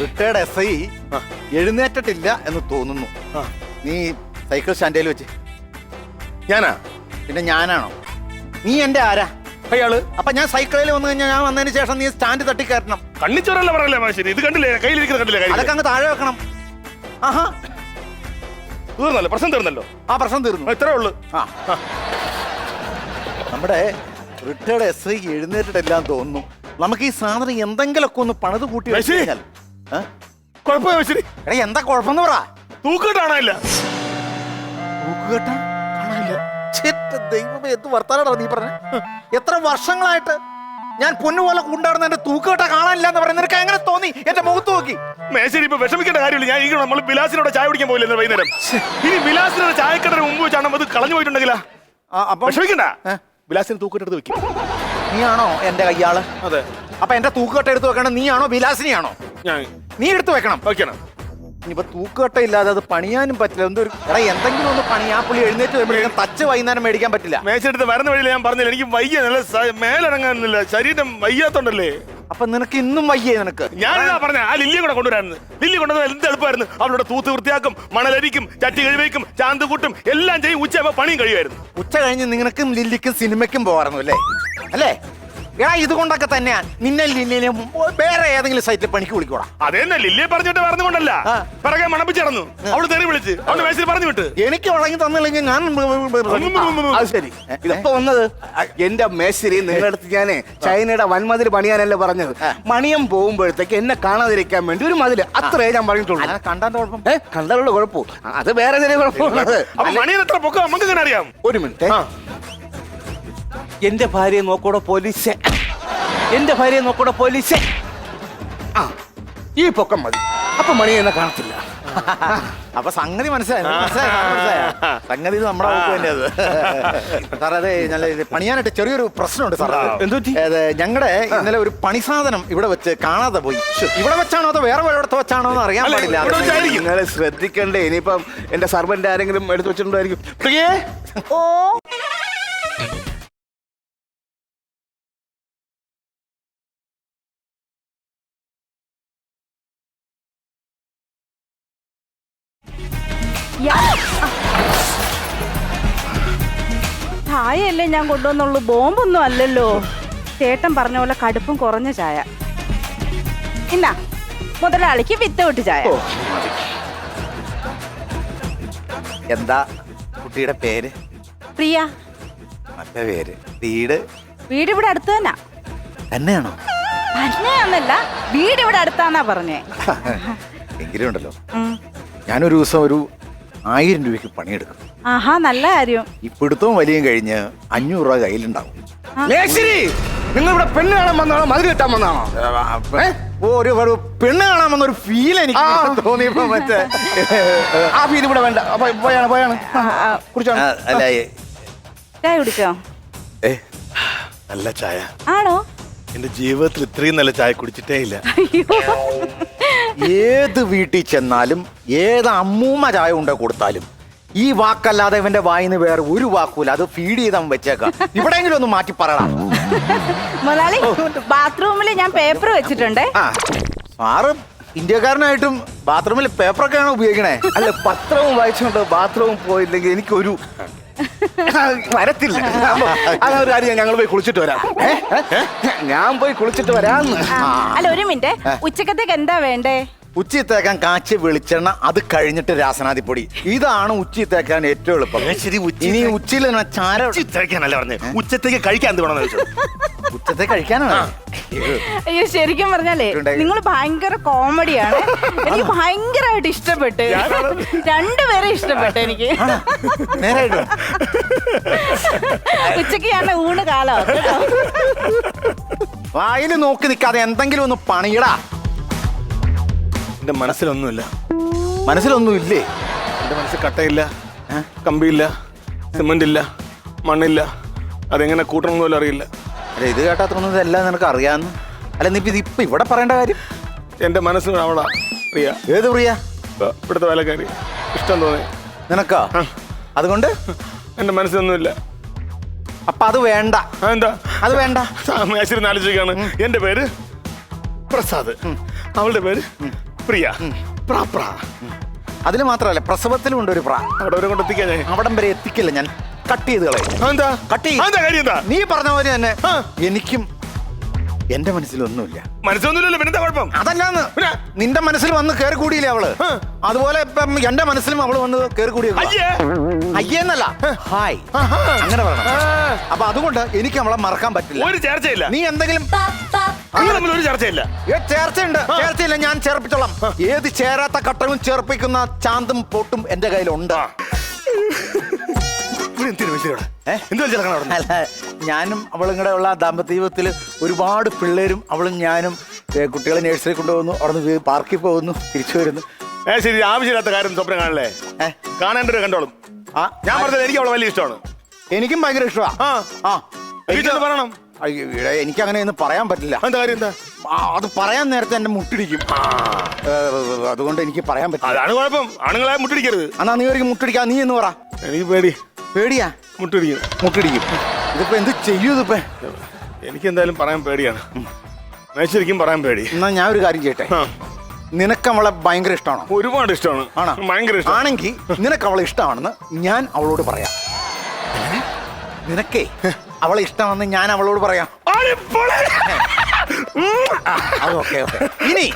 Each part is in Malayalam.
റിട്ടയർഡ് എസ് ഐ എഴുന്നേറ്റിട്ടില്ല എന്ന് തോന്നുന്നു. നീ സൈക്കിൾ സ്റ്റാൻഡേൽ വെച്ച്. ഞാനാ? പിന്നെ ഞാനാണോ? നീ എന്റെ ആരാ? അയാൾ? അപ്പൊ ഞാൻ സൈക്കിളിൽ വന്നു കഴിഞ്ഞാൽ ഞാൻ വന്നതിന് ശേഷം നീ സ്റ്റാൻഡ് തട്ടി കയറ്റണം കണ്ണിച്ചോറല്ല പറയല്ലേ ശരി ഇത് കണ്ടില്ലേ? കയ്യിലിരിക്കുന്നത് കണ്ടില്ലേ അതൊക്കെ അങ്ങ് താഴെ വെക്കണം. ആഹാ. തീർന്നല്ലോ. പ്രശ്നം തീർന്നല്ലോ. ആ പ്രശ്നം തീർന്നു. ഇത്രേ ഉള്ളു. ആ. നമ്മുടെ റിട്ടയർഡ് എസ് ഐ എഴുന്നേറ്റിട്ടില്ല എന്ന് തോന്നുന്നു. നമുക്ക് ഈ സാധനം എന്തെങ്കിലുമൊക്കെ ഒന്ന് പണിത് കൂട്ടി വെച്ച് മെസ്സി. കഴിഞ്ഞാൽ ഏ? കുഴപ്പമില്ല ശരി എടാ എന്താ കുഴപ്പമെന്ന് പറ. തൂക്കിട്ടാണല്ല തൂക്കുകെട്ടാ? കാണാനില്ല. ദൈവമേ എന്ത് നീ പറഞ്ഞ? എത്ര വർഷങ്ങളായിട്ട് ഞാൻ പൊന്നുപോലെ കൊണ്ടാടുന്ന എന്റെ തൂക്കുകെട്ട കാണാനില്ല എന്ന് പറയുന്നത് നിനക്ക് എങ്ങനെ തോന്നി? എന്റെ മുഖത്ത് നോക്കി. മേശരി ഇപ്പൊ വിഷമിക്കേണ്ട കാര്യമില്ല. ഞാൻ ഈ നമ്മൾ ബിലാസിനോട് ചായ കുടിക്കാൻ പോയില്ല വൈകുന്നേരം? ഇനി ബിലാസിനോട് ചായക്കടന് മുമ്പ് വെച്ചാണ് അത് കളഞ്ഞു പോയിട്ടുണ്ടെങ്കിലാ? അപ്പം വിഷമിക്കണ്ട. തൂക്കിട്ടെടുത്ത് വെക്കും. നീയാണോ എന്റെ കയ്യാൾ? അതെ. അപ്പൊ എന്റെ തൂക്കുകെട്ട എടുത്ത് വെക്കണം നീയാണോ? വിലാസിനിയാണോ? ഞാൻ നീ എടുത്ത് വെക്കണം. വെക്കണം. ഇനിയിപ്പോ തൂക്കുകട്ട ഇല്ലാതെ അത് പണിയാനും പറ്റില്ല. എന്തൊരു എടാ എന്തെങ്കിലും ഒന്ന് പണി. ആ പുള്ളി എഴുന്നേറ്റ് വരുമ്പോഴേക്കും തച്ച് വൈകുന്നേരം മേടിക്കാൻ പറ്റില്ല. മേശെടുത്ത് വരുന്ന വഴിയിൽ ഞാൻ പറഞ്ഞില്ല എനിക്ക് വയ്യ നല്ല സ- മേലിറങ്ങാനില്ല ശരീരം വയ്യാത്തോണ്ടല്ലേ? അപ്പൊ നിനക്ക് ഇന്നും വയ്യേ നിനക്ക്? ഞാൻ പറഞ്ഞ ആ ലില്ലിയെ കൂടെ കൊണ്ടുവരായിരുന്നു ലില്ലി കൊണ്ടുവന്നത് എന്ത് എളുപ്പമായിരുന്നു? അവളുടെ തൂത്ത് വൃത്തിയാക്കും മണലരിക്കും ചട്ടി കഴിവയ്ക്കും ചാന്ത് കൂട്ടും എല്ലാം ചെയ്യും. ഉച്ചയാകുമ്പോൾ പണിയും കഴിയുമായിരുന്നു. ഉച്ച കഴിഞ്ഞ് നിനക്കും ലില്ലിക്കും സിനിമയ്ക്കും പോകാറുന്നു അല്ലേ? അല്ലേ? എടാ ഇതുകൊണ്ടൊക്കെ തന്നെയാ നിന്നെ ലില്ലിനെ വേറെ ഏതെങ്കിലും സൈറ്റിൽ പണിക്ക് വിളിക്കൂടാ അതെന്നെ ലില്ലിയെ പറഞ്ഞിട്ട് പറഞ്ഞുകൊണ്ടല്ല. പിറകെ മണപ്പിച്ചിറന്നു അവൾ തെറി വിളിച്ച് അവൾ മേശയിൽ പറഞ്ഞു വിട്ട് എനിക്ക് വഴങ്ങി തന്നില്ലെങ്കിൽ ഞാൻ അത് ശരി ഇതിപ്പോ വന്നത് എന്റെ മേശരി നിങ്ങളുടെ അടുത്ത് ഞാനേ ചൈനയുടെ വൻമതിൽ പണിയാനല്ലേ പറഞ്ഞത് മണിയം പോകുമ്പോഴത്തേക്ക് എന്നെ കാണാതിരിക്കാൻ വേണ്ടി ഒരു മതിൽ അത്രേ ഞാൻ പറഞ്ഞിട്ടുള്ളൂ കണ്ടാന്റെ കുഴപ്പം ഏഹ് കണ്ടാലുള്ള കുഴപ്പം അത് വേറെ ചെറിയ കുഴപ്പമുള്ളത് മണിയൻ എത്ര പൊക്കം നമുക്ക് അറിയാം ഒരു മിനിറ്റ്. എന്റെ ഭാര്യയെ നോക്കൂടെ പോലീസേ. എന്റെ ഭാര്യയെ നോക്കൂടെ പോലീസേ. ആ ഈ പൊക്കം മതി. അപ്പൊ മണി എന്നെ കാണത്തില്ല. അപ്പൊ സംഗതി മനസ്സിലായി. മനസ്സിലായി സംഗതി നമ്മുടെ തന്നെ അത് സാർ അതെ നല്ല പണിയാനായിട്ട് ചെറിയൊരു പ്രശ്നമുണ്ട് സാർ അതെ ഞങ്ങളുടെ ഇന്നലെ ഒരു പണി സാധനം ഇവിടെ വെച്ച് കാണാതെ പോയി. ഇവിടെ വെച്ചാണോ അതോ വേറെ ഒരിടത്ത് വെച്ചാണോ എന്ന് അറിയാൻ പാടില്ല. നിങ്ങളെ ശ്രദ്ധിക്കണ്ടേ ഇനിയിപ്പം എന്റെ സർവന്റ് ആരെങ്കിലും എടുത്തു വെച്ചിട്ടുണ്ടായിരിക്കും. പ്രിയേ? ഓ. ചായയല്ലേ ഞാൻ കൊണ്ടുവന്നുള്ളൂ. ബോംബൊന്നും അല്ലല്ലോ. ചേട്ടൻ പറഞ്ഞ പോലെ കടുപ്പം കുറഞ്ഞ ചായ. ഇല്ല മുതലാളിക്ക് വിത്തൗട്ട് ചായ. എന്താ കുട്ടിയുടെ പേര്? പ്രിയ. നല്ല പേര്. വീട്? വീട് ഇവിടെ അടുത്ത് തന്നെ. തന്നെയാണോ? തന്നെയാന്നല്ല വീട് ഇവിടെ അടുത്താന്നാ പറഞ്ഞേ. എങ്കിലും ഉണ്ടല്ലോ. ഞാനൊരു ദിവസം ഒരു ആയിരം രൂപയ്ക്ക് പണിയെടുക്കും ആഹാ നല്ല കാര്യം. ഈ പിടുത്തവും വലിയും കഴിഞ്ഞ് അഞ്ഞൂറ് രൂപ കയ്യിലുണ്ടാവും. മേശരി നിങ്ങൾ ഇവിടെ പെണ്ണ് കാണാൻ വന്നാണോ മതിൽ കെട്ടാൻ വന്നാണോ ഏ? ഓ, ഒരു പെണ്ണ് കാണാൻ വന്ന ഒരു ഫീൽ എനിക്ക് ആ. തോന്നിയപ്പോ മറ്റേ. ആ ഫീൽ ഇവിടെ വേണ്ട. അപ്പൊ പോയാണ് പോയാണ്. ആ, ആ, കുടിച്ചോണം ആ, അല്ല ഏ, ചായ കുടിക്കോ ഏ നല്ല ചായ. ആണോ? എന്റെ ജീവിതത്തിൽ ഇത്രയും നല്ല ചായ കുടിച്ചിട്ടേ ഇല്ല. അയ്യോ. ഏത് വീട്ടിൽ ചെന്നാലും ഏത് അമ്മൂമ്മ ചായ ഉണ്ട കൊടുത്താലും ഈ വാക്കല്ലാതെ ഇവന്റെ വായിന്ന് വേറെ ഒരു വാക്കൂല അത് ഫീഡ് ചെയ്താൽ വെച്ചേക്കാം. ഇവിടെയെങ്കിലും ഒന്ന് മാറ്റി പറയണം. മുതലാളി ബാത്റൂമിൽ ഞാൻ പേപ്പർ വെച്ചിട്ടുണ്ട്. ആ സാറ് ഇന്ത്യക്കാരനായിട്ടും ബാത്റൂമിൽ പേപ്പറൊക്കെയാണ് ഉപയോഗിക്കണേ? അല്ല പത്രവും വായിച്ചുകൊണ്ട് ബാത്റൂമിൽ പോയില്ലെങ്കിൽ എനിക്കൊരു വരത്തില്ല. അതൊരു ഒരു കാര്യം ഞങ്ങൾ പോയി കുളിച്ചിട്ട് വരാം? ഞാൻ പോയി കുളിച്ചിട്ട് വരാന്ന്. അല്ല ഒരു മിനിറ്റ്. ഉച്ചക്കത്തേക്ക് എന്താ വേണ്ടേ? ഉച്ചി തേക്കാൻ കാച്ചി വെളിച്ചെണ്ണ അത് കഴിഞ്ഞിട്ട് രാസനാദിപ്പൊടി ഇതാണ് ഉച്ചി തേക്കാൻ ഏറ്റവും എളുപ്പം. ശരി, ഉച്ചി ഇനി ഉച്ചയിൽ ചാര ഉച്ചത്തേക്കാണല്ലേ പറഞ്ഞത് ഉച്ചത്തേക്ക് കഴിക്കാൻ എന്ത് വേണമെന്ന് ചോദിച്ചു? ഉച്ചത്തെ കഴിക്കാനാണ്? അയ്യോ. ശരിക്കും പറഞ്ഞാലേ നിങ്ങൾ ഭയങ്കര കോമഡിയാണ്. എനിക്ക് ഭയങ്കരമായിട്ട് ഇഷ്ടപ്പെട്ടു. രണ്ടുപേരെ ഇഷ്ടപ്പെട്ടു എനിക്ക്. ഉച്ചയ്ക്ക് ഞാൻ ഊണ് കാലം വായിൽ നോക്കി നിൽക്കാതെ എന്തെങ്കിലും ഒന്ന് പണിയടാ. എന്റെ മനസ്സിലൊന്നുമില്ല. മനസ്സിലൊന്നും ഇല്ലേ എന്റെ മനസ്സിൽ കട്ടയില്ല കമ്പിയില്ല സിമെന്റ് ഇല്ല മണ്ണില്ല. അതെങ്ങനെ കൂട്ടണം പോലും അറിയില്ല. അല്ല ഇത് കേട്ടാ തോന്നുന്നത് എല്ലാം നിനക്ക് അറിയാന്ന്? അല്ല നീ ഇത് ഇപ്പൊ ഇവിടെ പറയേണ്ട കാര്യം? എന്റെ മനസ്സിൽ അവളാ പ്രിയ. ഏത് പ്രിയ? ഇപ്പൊ ഇവിടുത്തെ വേലക്കാരി. ഇഷ്ടം തോന്നി. നിനക്കാ? അതുകൊണ്ട്? എന്റെ മനസ്സിലൊന്നുമില്ല. അപ്പൊ അത് വേണ്ട. ആ, എന്താ? അത് വേണ്ട. ആലോചിക്കാണ് എന്റെ പേര് പ്രസാദ്. അവളുടെ പേര് പ്രിയ. പ്രാ പ്രാ. അതിന് മാത്രമല്ല പ്രസവത്തിലും ഉണ്ട് ഒരു പ്രാ. അവിടെ വരെ കൊണ്ട് എത്തിക്കാൻ ഞാൻ. അവിടം വരെ എത്തിക്കില്ല ഞാൻ. കട്ട് ചെയ്ത് കളയും. എന്താ കട്ട് എന്താ കാര്യം എന്താ? നീ പറഞ്ഞ പോലെ തന്നെ എനിക്കും എന്റെ മനസ്സിലൊന്നുമില്ല. കുഴപ്പം? അതല്ലാന്ന്. നിന്റെ മനസ്സിൽ വന്ന് കയറി കൂടിയില്ലേ അവൾ അതുപോലെ ഇപ്പം എന്റെ മനസ്സിലും അവൾ വന്ന് കയറി കൂടിയ അയ്യേന്നല്ല. ഹായ്. അങ്ങനെ പറയണം. അപ്പൊ അതുകൊണ്ട് എനിക്ക് അവളെ മറക്കാൻ പറ്റില്ല. ഒരു ചേർച്ചയില്ല. നീ എന്തെങ്കിലും ഒരു ചർച്ചയില്ല. ചേർച്ചയുണ്ട്. ചേർച്ചയില്ല ഞാൻ ചേർപ്പിച്ചോളാം. ഏത് ചേരാത്ത കട്ടവും ചേർപ്പിക്കുന്ന ചാന്തും പൊട്ടും എന്റെ കയ്യിലുണ്ട്. അല്ല ഞാനും അവളും കൂടെ ഉള്ള ദാമ്പത്യ ജീവിതത്തിൽ ഒരുപാട് പിള്ളേരും അവളും ഞാനും കുട്ടികളെ നേഴ്സറി കൊണ്ടുപോകുന്നു അവിടെ പാർക്കിൽ പോകുന്നു തിരിച്ചു വരുന്നു. ഏ ശരി ആവശ്യമില്ലാത്ത കാര്യം സ്വപ്നം കാണല്ലേ? കാണേണ്ട ഒരു കണ്ടോളും. ആ, ഞാൻ പറഞ്ഞത് എനിക്ക് അവളെ വലിയ ഇഷ്ടമാണ്. എനിക്കും ഭയങ്കര ഇഷ്ടമാണ് ആ. ആ. പറയണം. എനിക്ക് അങ്ങനെ ഒന്നും പറയാൻ പറ്റില്ല. എന്താ കാര്യം എന്താ? അത് പറയാൻ നേരത്തെ എന്റെ മുട്ടിടിക്കും. അതുകൊണ്ട് എനിക്ക് പറയാൻ പറ്റില്ല. അതാണ് കുഴപ്പം. ആണുങ്ങളെ മുട്ടിടിക്കരുത്. എന്നാ നീ ഒരു മുട്ടിടിക്കാ. നീ എന്ന് പറ. എനിക്ക് പേടി. പേടിയാ? മുട്ടിടിക്കും. മുട്ടിടിക്കും. ഇതിപ്പോ എന്ത് ചെയ്യൂ ഇതിപ്പോ? എനിക്ക് എന്തായാലും പറയാൻ പേടിയാണ്. മേശരിക്കും പറയാൻ പേടി. എന്നാ ഞാൻ ഒരു കാര്യം ചെയ്യട്ടെ? നിനക്ക് അവളെ ഭയങ്കര ഇഷ്ടമാണോ? ഒരുപാട് ഇഷ്ടമാണ്. ആണോ? ഭയങ്കര ഇഷ്ടം ആണെങ്കിൽ നിനക്ക് അവളെ ഇഷ്ടമാണെന്ന് ഞാൻ അവളോട് പറയാം. നിനക്കേ അവളെ ഇഷ്ടമാണെന്ന് ഞാൻ അവളോട് പറയാം. ഇനി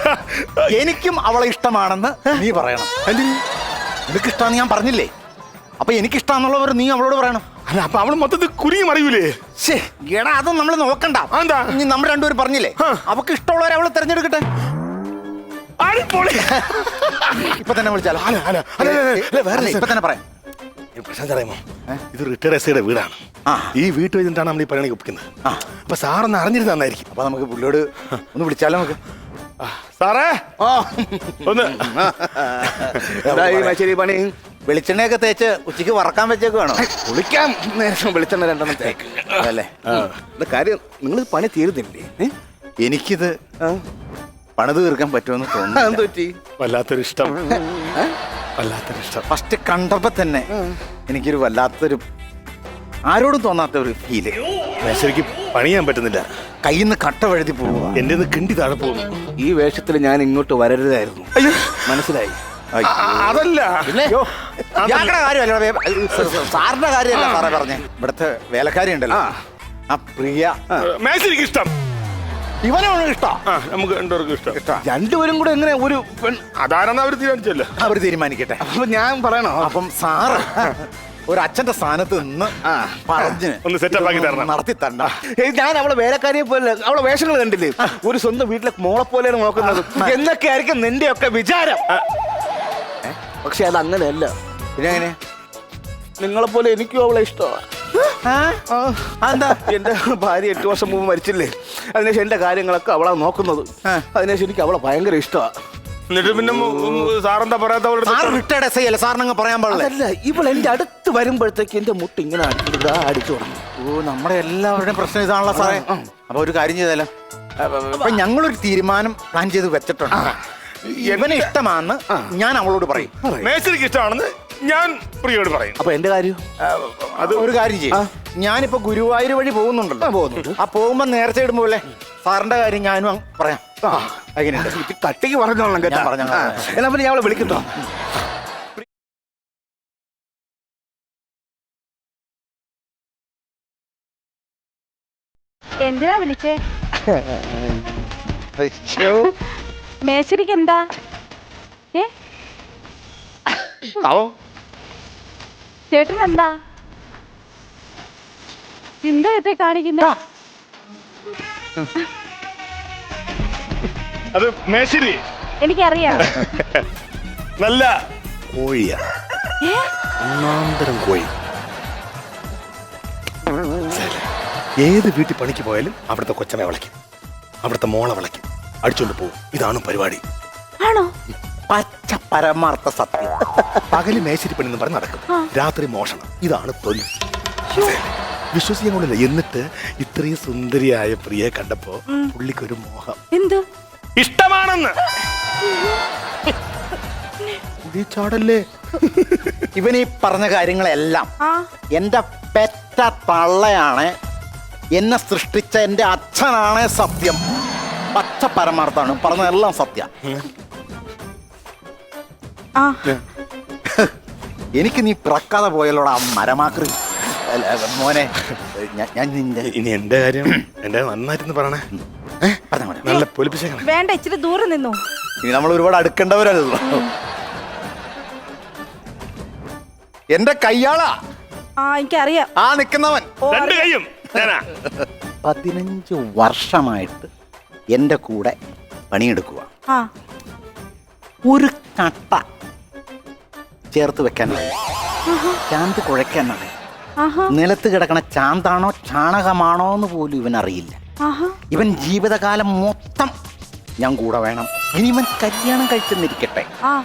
എനിക്കും അവളെ ഇഷ്ടമാണെന്ന് നീ പറയണം. നിനക്ക് ഇഷ്ടമാണെന്ന് ഞാൻ പറഞ്ഞില്ലേ? അപ്പൊ എനിക്കിഷ്ടാന്നുള്ളവർ നീ അവളോട് പറയണം. അല്ല അപ്പൊ അവൾ മൊത്തത്തിൽ കുരുങ്ങി മറിയൂലേ ശേ എടാ അതൊന്നും നമ്മൾ നോക്കണ്ട. എന്താ? ഇനി നമ്മൾ രണ്ടുപേരും പറഞ്ഞില്ലേ? ആ. അവക്ക് ഇഷ്ടമുള്ളവരെ അവൾ തിരഞ്ഞെടുക്കട്ടെ? അടിപൊളി. ഇപ്പൊ തന്നെ വിളിച്ചാലോ? അല്ല, അല്ല, അല്ല, അല്ല, അല്ല, വേറെ അല്ല, ഇപ്പൊ തന്നെ പറയാം. ഈ പ്രശ്നം അറിയാമോ? ഇത് റിട്ടയർഡ് എസ് വീടാണ്. ആ. ഈ വീട്ടിൽ വെച്ചിട്ടാണ് നമ്മൾ ഈ പണിക്ക് ഒപ്പിക്കുന്നത്. ആ. അപ്പൊ സാറൊന്ന് അറിഞ്ഞിരുന്ന നന്നായിരിക്കും. അപ്പൊ നമുക്ക് പുള്ളിയോട് ഒന്ന് വിളിച്ചാലോ നമുക്ക്? ആ, സാറേ. ഒന്ന്. എന്തായി മേശരി പണി? വെളിച്ചെണ്ണയൊക്കെ തേച്ച് ഉച്ചയ്ക്ക് വറക്കാൻ വെച്ചേക്ക് വേണോ കുളിക്കാൻ നേരം വെളിച്ചെണ്ണ രണ്ടെണ്ണം തേക്ക്. അല്ലേ? എന്താ കാര്യം നിങ്ങൾ പണി തീരുന്നില്ലേ? എനിക്കിത്? പണിത് തീർക്കാൻ പറ്റുമെന്ന് തോന്നുന്നു പറ്റി? വല്ലാത്തൊരു ഇഷ്ടം വല്ലാത്തൊരു ഇഷ്ടം ഫസ്റ്റ് കണ്ടപ്പോ തന്നെ എനിക്കൊരു വല്ലാത്തൊരു ആരോടും തോന്നാത്ത ഒരു ഫീൽ ശരിക്കും പണിയാൻ പറ്റുന്നില്ല. കയ്യിൽ നിന്ന് കട്ട വഴുതി പോകും എന്റെ കിണ്ടി താഴെ പോകുന്നു. ഈ വേഷത്തിൽ ഞാൻ ഇങ്ങോട്ട് വരരുതായിരുന്നു. മനസ്സിലായി. അതല്ല. പിന്നെ? കാര്യമല്ല സാറിന്റെ കാര്യമല്ല സാറേ പറഞ്ഞേ. ഇവിടുത്തെ വേലക്കാരി ഉണ്ടല്ലോ. ആ. പ്രിയ. മേശരിക്ക് ഇഷ്ടം. ഇവനാണ് ഇഷ്ടം. നമുക്ക് രണ്ടുപേർക്കും ഇഷ്ടം. രണ്ടുപേരും കൂടെ എങ്ങനെ ഒരു പെൺ അതാരെന്ന് അവർ തീരുമാനിച്ചല്ലോ അവർ തീരുമാനിക്കട്ടെ. അപ്പൊ ഞാൻ പറയണോ? അപ്പം സാറ് ഒരു അച്ഛന്റെ സ്ഥാനത്ത് നിന്ന് ആ. പറഞ്ഞ് ഒന്ന് സെറ്റപ്പ് ആക്കി തരണം. നടത്തി തരണം. ഞാൻ അവളെ വേലക്കാരിയെ പോലെ അവളെ വേഷങ്ങൾ കണ്ടില്ലേ? ഒരു സ്വന്തം വീട്ടിലെ മോളെ പോലെ നോക്കുന്നത്. എന്നൊക്കെ ആയിരിക്കും നിന്റെ ഒക്കെ വിചാരം? പക്ഷെ അത് അങ്ങനെയല്ല. പിന്നെ എങ്ങനെ നിങ്ങളെ പോലെ എനിക്കും അവളെ ഇഷ്ടമാണ്. എന്റെ ഭാര്യ എട്ട് വർഷം മുമ്പ് മരിച്ചില്ലേ? അതിനുശേഷം എന്റെ കാര്യങ്ങളൊക്കെ അവളാ നോക്കുന്നത്. അതിനുശേഷം എനിക്ക് അവളെ ഭയങ്കര ഇഷ്ടമാണ് എന്നിട്ട് പിന്നെ സാറെന്താ പറയാത്ത അവളുടെ സാർ റിട്ടയർഡ് എസ് ഐ അല്ലേ? സാറിനങ്ങ് പറയാൻ പാടില്ല? ഇവൾ എന്റെ അടുത്ത് വരുമ്പോഴത്തേക്ക് എന്റെ മുട്ട് ഇങ്ങനെ അടിച്ചു അടിച്ചു തുടങ്ങി. ഓ നമ്മുടെ എല്ലാവരുടെയും പ്രശ്നം ഇതാണല്ലോ സാറേ. അപ്പൊ ഒരു കാര്യം ചെയ്താലോ? അപ്പൊ ഞങ്ങളൊരു തീരുമാനം പ്ലാൻ ചെയ്ത് വെച്ചിട്ടുണ്ട്. ഇവനെ ഇഷ്ടമാണെന്ന് ഞാൻ അവളോട് പറയും. മേശരിക്ക് ഇഷ്ടമാണെന്ന് ഞാൻ പ്രിയോട് പറയും. അപ്പൊ എന്റെ കാര്യം? അത് ഒരു കാര്യം ചെയ്യും. ഞാനിപ്പോ ഗുരുവായൂർ വഴി പോകുന്നുണ്ടല്ലോ. പോകുന്നുണ്ട്. ആ പോകുമ്പോ നേരത്തെ ഇടുമ്പോലെ സാറിന്റെ കാര്യം ഞാനും പറയാം. അങ്ങനെയുണ്ട് കട്ടിക്ക് പറഞ്ഞോളാം കേട്ടോ. ഞാൻ പറഞ്ഞോളാം. എന്നാ പിന്നെ ഞാൻ അവളെ വിളിക്കട്ടോ. എന്തിനാ വിളിച്ചേ? മേശരിക്ക് എന്താ ഏ? ചേട്ടൻ എന്താ എന്താ ഇത്തെ കാണിക്കുന്ന? അത് മേശരി. എനിക്കറിയാം. നല്ല. കോഴിയാ. ഒന്നാന്തരം കോഴി. ഏത് വീട്ടിൽ പണിക്ക് പോയാലും അവിടുത്തെ കൊച്ചനെ വിളയ്ക്കും. അവിടുത്തെ മോളെ വിളയ്ക്കും. അടിച്ചോണ്ട് പോകും ഇതാണ് പരിപാടി. ആണോ? പച്ച പരമാർത്ഥ സത്യം. പകൽ മേശരി പണി എന്ന് പറഞ്ഞ് നടക്കും. രാത്രി മോഷണം. ഇതാണ് തൊഴിൽ വിശ്വസിക്കാൻ കൊള്ളില്ല എന്നിട്ട് ഇത്രയും സുന്ദരിയായ പ്രിയെ കണ്ടപ്പോ പുള്ളിക്കൊരു മോഹം. എന്ത്? ഇഷ്ടമാണെന്ന്. നീ ചാടല്ലേ ഇവൻ ഈ പറഞ്ഞ കാര്യങ്ങളെല്ലാം എന്റെ പെറ്റ തള്ളയാണ്. എന്നെ സൃഷ്ടിച്ച എന്റെ അച്ഛനാണ് സത്യം. പച്ച പരമാർത്ഥമാണ് പറഞ്ഞതെല്ലാം സത്യം. ആ. എനിക്ക് നീ പിറക്കാതെ പോയല്ലോടാ ആ മരമാക്രി. അല്ല, മോനെ ഞാൻ- ഞാൻ നിന്റെ ഇനി എന്റെ കാര്യം എന്റെ നന്നായിട്ടെന്ന് പറയണേ. പറഞ്ഞോ, പറഞ്ഞോ. നല്ല പൊലിപ്പിച്ചേക്കണേ. വേണ്ട ഇച്ചിരി ദൂരെ നിന്നു. ഇനി നമ്മൾ ഒരുപാട് അടുക്കേണ്ടവരല്ലോ എന്റെ കയ്യാളാ. ആ എനിക്കറിയാം. ആ നിക്കുന്നവൻ. ഓ, രണ്ട് കൈയും. ഞാനാ. പതിനഞ്ച് വർഷമായിട്ട് എന്റെ കൂടെ പണിയെടുക്കുക. ആ. ഒരു കട്ട ചേർത്ത് വെക്കാനാണ് ചാന്ത് കുഴയ്ക്കാനാണ് ആഹാ. നിലത്ത് കിടക്കണ ചാന്താണോ ചാണകമാണോ എന്ന് പോലും ഇവൻ അറിയില്ല. ആഹാ. ഇവൻ ജീവിതകാലം മൊത്തം ഞാൻ കൂടെ വേണം. ഇനി ഇവൻ കല്യാണം കഴിച്ചെന്നിരിക്കട്ടെ. ആ.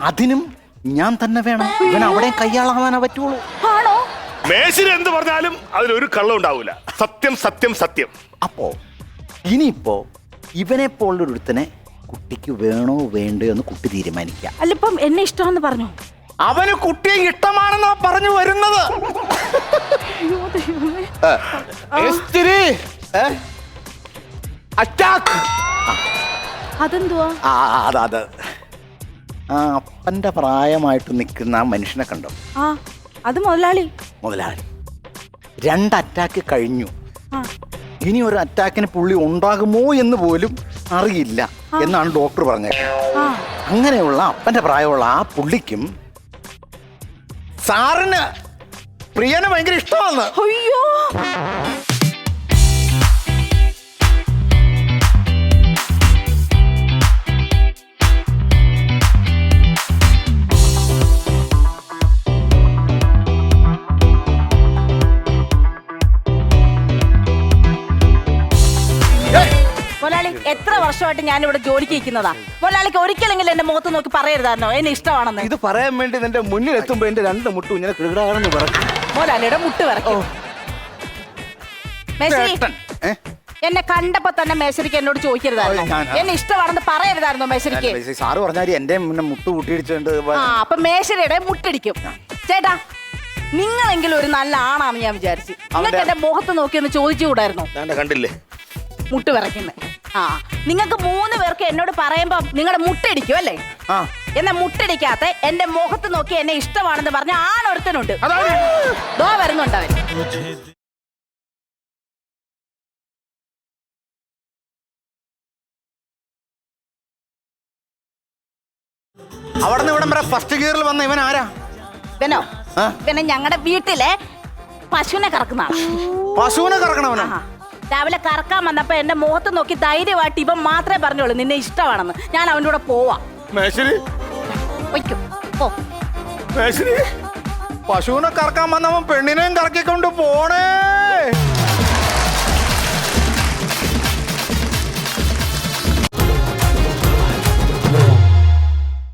അതിനും ഞാൻ തന്നെ വേണം. ഇവൻ അവിടെ കയ്യാളാവാനേ പറ്റുള്ളൂ. ആണോ? മേശിന് എന്ത് പറഞ്ഞാലും അതിലൊരു കള്ളം ഉണ്ടാവൂല സത്യം സത്യം സത്യം. അപ്പോ ഇനിയിപ്പോ ഇവനെ പോലുള്ള ഒരുത്തനെ കുട്ടിക്ക് വേണോ വേണ്ടോ എന്ന് കുട്ടി തീരുമാനിക്കുക. അല്ല ഇപ്പം എന്നെ ഇഷ്ടമാണെന്ന് പറഞ്ഞു? അവന് കുട്ടിയെ ഇഷ്ടമാണെന്നാ പറഞ്ഞു വരുന്നത്. അയ്യോ ദൈവമേ. അറ്റാക്ക്. അതെന്തുവാ? ആ അതെ അതെ. ആ അപ്പന്റെ പ്രായമായിട്ട് നിൽക്കുന്ന ആ മനുഷ്യനെ കണ്ടോ? ആ അത് മുതലാളി. മുതലാളി. രണ്ട് അറ്റാക്ക് കഴിഞ്ഞു. ആ. ഇനി ഒരു അറ്റാക്കിന് പുള്ളി ഉണ്ടാകുമോ എന്ന് പോലും അറിയില്ല എന്നാണ് ഡോക്ടർ പറഞ്ഞത്. അങ്ങനെയുള്ള അപ്പന്റെ പ്രായമുള്ള ആ പുള്ളിക്കും സാറിന് പ്രിയനെ ഭയങ്കര ഇഷ്ടമാണ് അയ്യോ. വർഷമായിട്ട് ഞാൻ ഇവിടെ ജോലിക്ക് ഇരിക്കുന്നതാ മുതലാളിക്ക് ഒരിക്കലെങ്കിലും എന്റെ മുഖത്ത് നോക്കി പറയരുതായിരുന്നോ എന്നെ ഇഷ്ടമാണെന്ന്. ഇത് പറയാൻ വേണ്ടി നിന്റെ മുന്നിൽ എത്തുമ്പോ എന്റെ രണ്ട് മുട്ടും ഇങ്ങനെ കിടാണെന്ന് പറഞ്ഞു മുതലാളിയുടെ മുട്ട് വിറക്കും മേശരി ഏ? എന്നെ കണ്ടപ്പോ തന്നെ മേശരിക്ക് എന്നോട് ചോദിക്കരുതായിരുന്നു? ഓ, ഞാൻ- എന്നെ ഇഷ്ടമാണെന്ന് പറയരുതായിരുന്നോ മേശരിക്ക്? അല്ല, സാറ് പറഞ്ഞാൽ എന്റെ മുന്നേ മുട്ട് കൂട്ടിയിടിച്ചുകൊണ്ട് ആ അപ്പൊ മേശരിയുടെ മുട്ടിടിക്കും. ചേട്ടാ നിങ്ങളെങ്കിലും ഒരു നല്ല ആണാന്ന് ഞാൻ വിചാരിച്ചു. നിങ്ങൾക്ക് എന്റെ മുഖത്ത് നോക്കി ഒന്ന് ചോദിച്ചുകൂടായിരുന്നോ? ഞാൻ കണ്ടില്ലേ? മുട്ട് വിറയ്ക്കുന്നത് ആ നിങ്ങൾക്ക് മൂന്ന് പേർക്ക് എന്നോട് പറയുമ്പോ നിങ്ങളുടെ മുട്ടടിക്കും അല്ലേ? എന്നെ എന്നാ മുട്ടടിക്കാത്ത എന്റെ മുഖത്ത് നോക്കി എന്നെ ഇഷ്ടമാണെന്ന് പറഞ്ഞ ആണൊരുത്തനുണ്ട് ദോ വരുന്നുണ്ട് അവൻ അവിടെ നിന്ന് ഇവിടം വരെ ഫസ്റ്റ് ഗിയറിൽ വന്ന ഇവൻ ആരാ? ഇവനോ ആ? ഇവനെ ഞങ്ങളുടെ വീട്ടിലെ പശുവിനെ കറക്കുന്നതാണ് പശുവിനെ കറക്കണവനാ? ആഹാ. രാവിലെ കറക്കാൻ വന്നപ്പോ എന്റെ മുഖത്ത് നോക്കി ധൈര്യമായിട്ട് ഇവൻ മാത്രമേ പറഞ്ഞോളൂ നിന്നെ ഇഷ്ടമാണെന്ന്. ഞാൻ അവന്റെ കൂടെ പോവാ. മേശരി. വയ്ക്കും പോ. മേശരി. പശുവിനെ കറക്കാൻ വന്നവൻ പെണ്ണിനെയും കറക്കിക്കൊണ്ട് പോണേ.